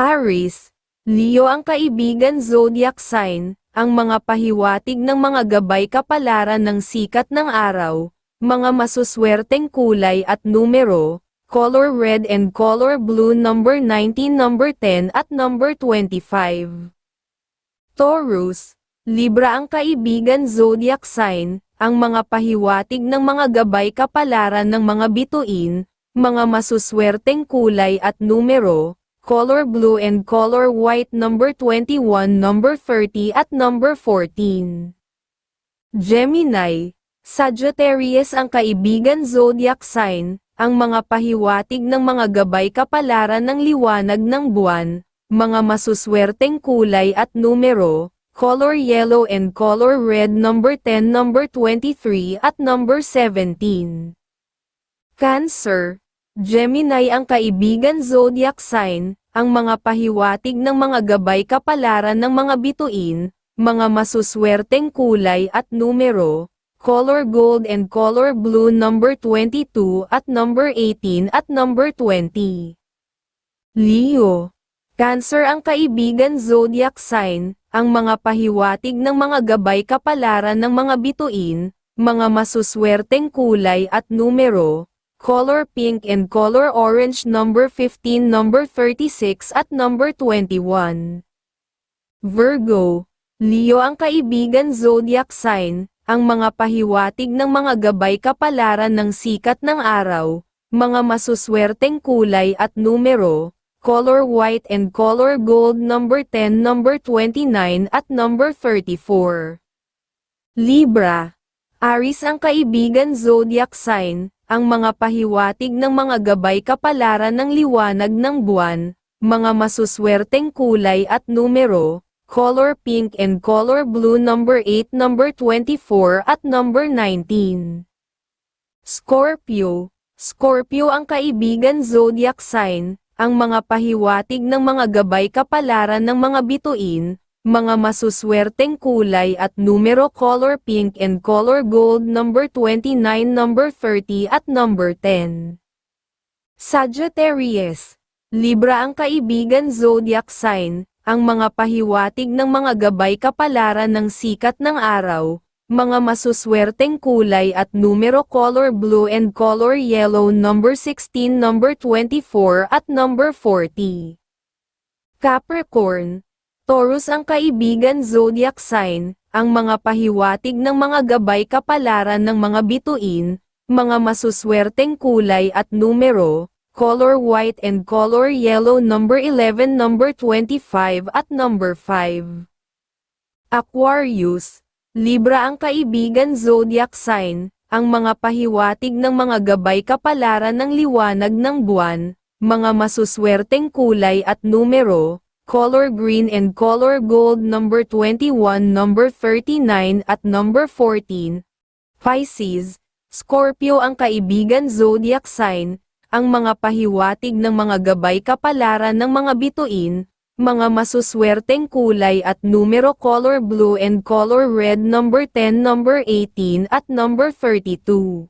Aris, Leo ang kaibigan zodiac sign, ang mga pahiwatig ng mga gabay kapalaran ng sikat ng araw, mga masuswerteng kulay at numero, color red and color blue number 19 number 10 at number 25. Taurus, Libra ang kaibigan zodiac sign, ang mga pahiwatig ng mga gabay kapalaran ng mga bituin, mga masuswerteng kulay at numero, color blue and color white number 21 number 30 at number 14. Gemini, Sagittarius ang kaibigan zodiac sign, ang mga pahiwatig ng mga gabay kapalaran ng liwanag ng buwan, mga masuswerteng kulay at numero, color yellow and color red number 10 number 23 at number 17. Cancer, Gemini ang kaibigan zodiac sign, ang mga pahiwatig ng mga gabay kapalaran ng mga bituin, mga masuswerteng kulay at numero, color gold and color blue number 22 at number 18 at number 20. Leo, Cancer ang kaibigan zodiac sign, ang mga pahiwatig ng mga gabay kapalaran ng mga bituin, mga masuswerteng kulay at numero, color pink and color orange number 15 number 36 at number 21. Virgo, Leo ang kaibigan zodiac sign, ang mga pahiwatig ng mga gabay kapalaran ng sikat ng araw, mga masuswerteng kulay at numero, color white and color gold number 10 number 29 at number 34. Libra, Aris ang kaibigan zodiac sign, ang mga pahiwatig ng mga gabay kapalaran ng liwanag ng buwan, mga masuswerteng kulay at numero, color pink and color blue number 8 number 24 at number 19. Scorpio, Scorpio ang kaibigan zodiac sign, ang mga pahiwatig ng mga gabay kapalaran ng mga bituin, mga masuswerteng kulay at numero color pink and color gold number 29 number 30 at number 10. Sagittarius, Libra ang kaibigan zodiac sign, ang mga pahiwatig ng mga gabay kapalaran ng sikat ng araw, mga masuswerteng kulay at numero color blue and color yellow number 16 number 24 at number 40. Capricorn, Taurus ang kaibigan zodiac sign, ang mga pahiwatig ng mga gabay kapalaran ng mga bituin, mga masuswerteng kulay at numero, color white and color yellow number 11 number 25 at number 5. Aquarius, Libra ang kaibigan zodiac sign, ang mga pahiwatig ng mga gabay kapalaran ng liwanag ng buwan, mga masuswerteng kulay at numero, color green and color gold number 21 number 39 at number 14. Pisces, Scorpio ang kaibigan zodiac sign, ang mga pahiwatig ng mga gabay kapalaran ng mga bituin, mga masuswerteng kulay at numero color blue and color red number 10 number 18 at number 32.